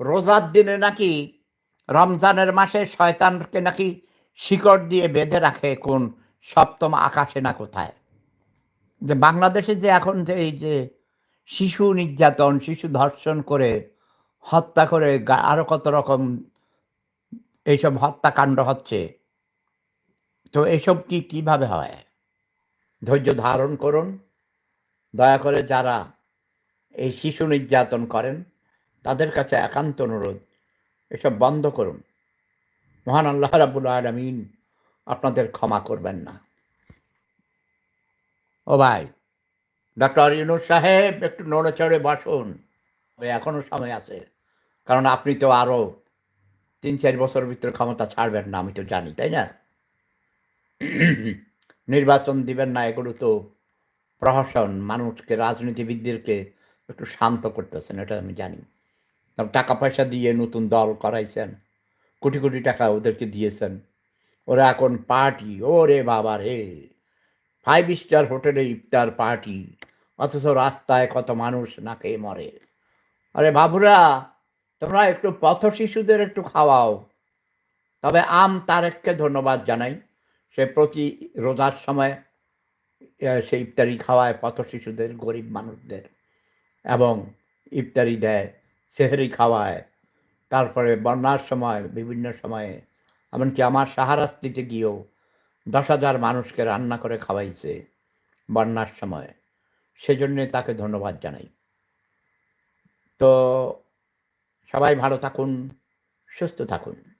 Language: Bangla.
রোজার দিনে নাকি রমজানের মাসে শয়তানকে নাকি শিকড় দিয়ে বেঁধে রাখে কোন সপ্তম আকাশে না কোথায়? যে বাংলাদেশে যে এখন যে এই যে শিশু নির্যাতন, শিশু ধর্ষণ করে, হত্যা করে গা- আরও কত রকম এইসব হত্যাকাণ্ড হচ্ছে, তো এসব কি কীভাবে হয়? ধৈর্য ধারণ করুন। দয়া করে যারা এই শিশু নির্যাতন করেন তাদের কাছে একান্ত অনুরোধ, এসব বন্ধ করুন। মহান আল্লাহ রাবুল আলমিন আপনাদের ক্ষমা করবেন না। ও ভাই ডক্টর ইউনুস সাহেব, একটু নড়ে চড়ে বসুন এখনও সময় আছে। কারণ আপনি তো আরও তিন, চার বছর ভিতরে ক্ষমতা ছাড়বেন না, আমি তো জানি, তাই না? নির্বাচন দিবেন না, এগুলো তো প্রহসন। মানুষকে, রাজনীতিবিদদেরকে একটু শান্ত করতেছেন, এটা আমি জানি। তারপর টাকা পয়সা দিয়ে নতুন দল করাইছেন, কোটি কোটি টাকা ওদেরকে দিয়েছেন। ওরা এখন পার্টি, ওরে বাবা রে। ফাইভ স্টার হোটেলে ইফতার পার্টি, অথচ রাস্তায় কত মানুষ না খেয়ে মরে। আরে বাবুরা, তোমরা একটু পথ শিশুদের একটু খাওয়াও। তবে আম তারেককে ধন্যবাদ জানাই। সে প্রতি রোজার সময় সে ইফতারি খাওয়ায় পথ শিশুদের, গরিব মানুষদের। এবং ইফতারি দেয়। সেহরি খাওয়ায়। তারপরে বন্যার সময়, বিভিন্ন সময়ে, এমনকি আমার সাহারাস্তিতে গিয়েও দশ হাজার মানুষকে রান্না করে খাওয়াইছে বন্যার সময়। সেজন্যে তাকে ধন্যবাদ জানাই। তো সবাই ভালো থাকুন, সুস্থ থাকুন।